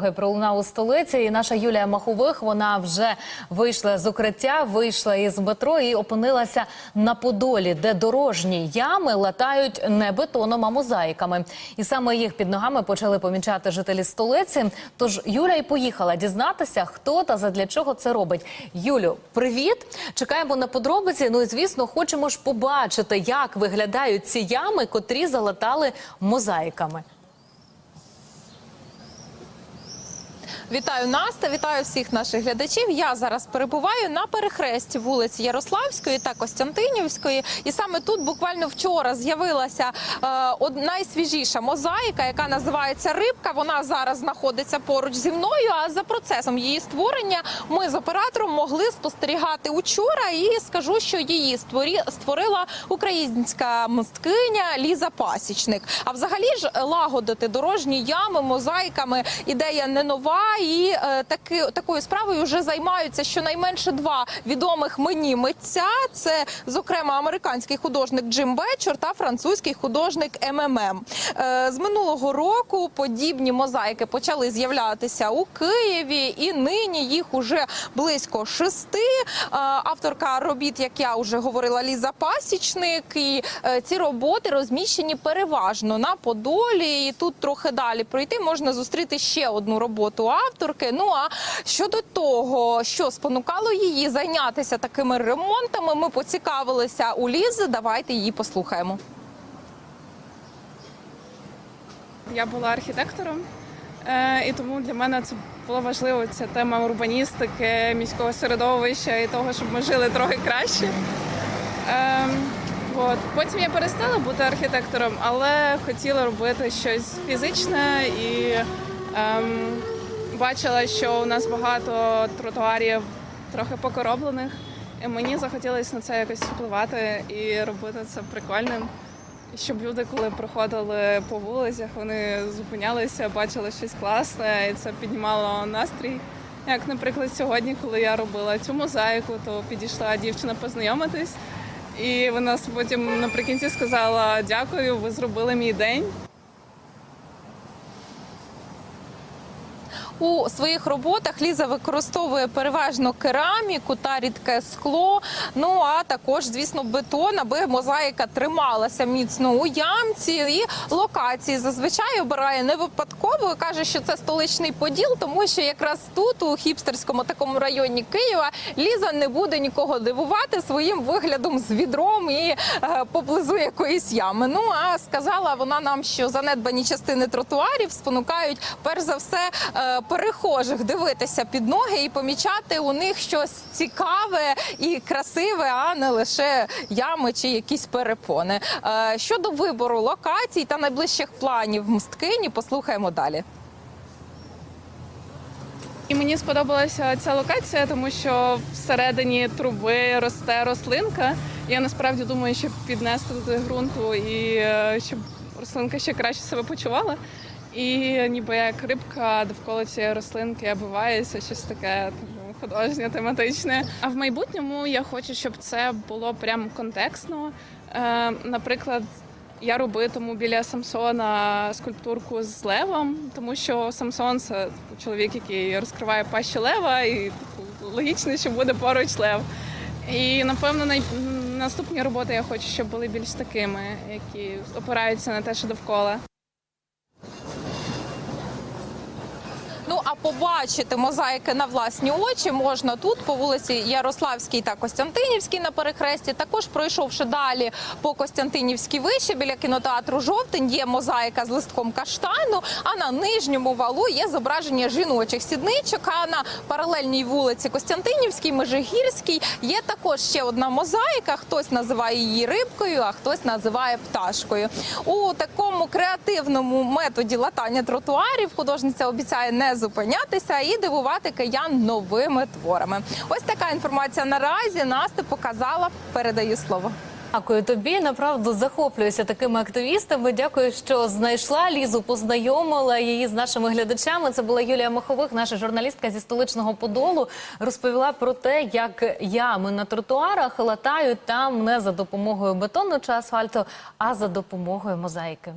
Пролунав у столиці, і наша Юлія Махових вона вже вийшла з укриття, вийшла із метро і опинилася на Подолі, де дорожні ями латають не бетоном, а мозаїками. І саме їх під ногами почали помічати жителі столиці. Тож Юля і поїхала дізнатися, хто та задля чого це робить. Юлю, привіт! Чекаємо на подробиці. Ну і звісно, хочемо ж побачити, як виглядають ці ями, котрі залатали мозаїками. Вітаю Настя, вітаю всіх наших глядачів. Я зараз перебуваю на перехресті вулиці Ярославської та Костянтинівської. І саме тут буквально вчора з'явилася е, найсвіжіша мозаїка, яка називається Рибка. Вона зараз знаходиться поруч зі мною. А за процесом її створення ми з оператором могли спостерігати учора. І скажу, що її створі, створила українська мисткиня Ліза Пасічник. А взагалі ж лагодити дорожні ями мозаїками ідея не нова. І е, таки, такою справою вже займаються щонайменше два відомих мені митця. Це, зокрема, американський художник Джим Бетчер та французький художник МММ. Е, з минулого року подібні мозаїки почали з'являтися у Києві, і нині їх уже близько шести. Е, авторка робіт, як я вже говорила, Ліза Пасічник. І ці роботи розміщені переважно на Подолі. І тут трохи далі пройти можна зустріти ще одну роботу авторки. Ну а щодо того, що спонукало її зайнятися такими ремонтами, ми поцікавилися у Лізи. Давайте її послухаємо. Я була архітектором, е, і тому для мене це було важливо. Ця тема урбаністики, міського середовища і того, щоб ми жили трохи краще. Ем, от. Потім я перестала бути архітектором, але хотіла робити щось фізичне і ем, бачила, що у нас багато тротуарів трохи покороблених. І мені захотілося на це якось впливати і робити це прикольним. Щоб люди, коли проходили по вулицях, вони зупинялися, бачили щось класне, і це піднімало настрій. Як, наприклад, сьогодні, коли я робила цю мозаїку, то підійшла дівчина познайомитись, і вона потім наприкінці сказала: Дякую, ви зробили мій день. У своїх роботах Ліза використовує переважно кераміку та рідке скло. Ну а також, звісно, бетон, аби мозаїка трималася міцно у ямці. І локації зазвичай обирає не випадково. Каже, що це столичний поділ, тому що якраз тут, у хіпстерському такому районі Києва, Ліза не буде нікого дивувати своїм виглядом з відром і е, поблизу якоїсь ями. Ну а сказала вона нам, що занедбані частини тротуарів спонукають перш за все е, перехожих дивитися під ноги і помічати у них щось цікаве і красиве, а не лише ями чи якісь перепони. Е, Щодо вибору локацій та найближчих планів мисткині, послухаємо далі. І мені сподобалася ця локація, тому що всередині труби росте рослинка. Я насправді думаю, щоб піднести туди ґрунту і е, щоб рослинка ще краще себе почувала. І ніби як рибка довкола цієї рослинки оббивається, щось таке ну, художнє, тематичне. А в майбутньому я хочу, щоб це було прям контекстно. Е, наприклад, я робитиму біля Самсона скульптурку з левом, тому що Самсон це чоловік, який розкриває пащу лева, і логічно, що буде поруч лев. І напевно най... наступні роботи я хочу, щоб були більш такими, які опираються на те, що довкола. Ну побачити мозаїки на власні очі можна тут по вулиці Ярославській та Костянтинівській на перехресті. Також пройшовши далі по Костянтинівській вище біля кінотеатру Жовтень є мозаїка з листком каштану. А на нижньому валу є зображення жіночих сідничок. А на паралельній вулиці Костянтинівській, Межигірській є також ще одна мозаїка. Хтось називає її рибкою, а хтось називає пташкою. У такому креативному методі латання тротуарів художниця обіцяє не зупинятися і дивувати киян новими творами. Ось така інформація наразі. Настя показала. Передаю слово. Дякую тобі. Направду захоплююся такими активістами. Дякую, що знайшла Лізу, познайомила її з нашими глядачами. Це була Юлія Махових, наша журналістка зі столичного Подолу. Розповіла про те, як ями на тротуарах латають там не за допомогою бетону чи асфальту, а за допомогою мозаїки.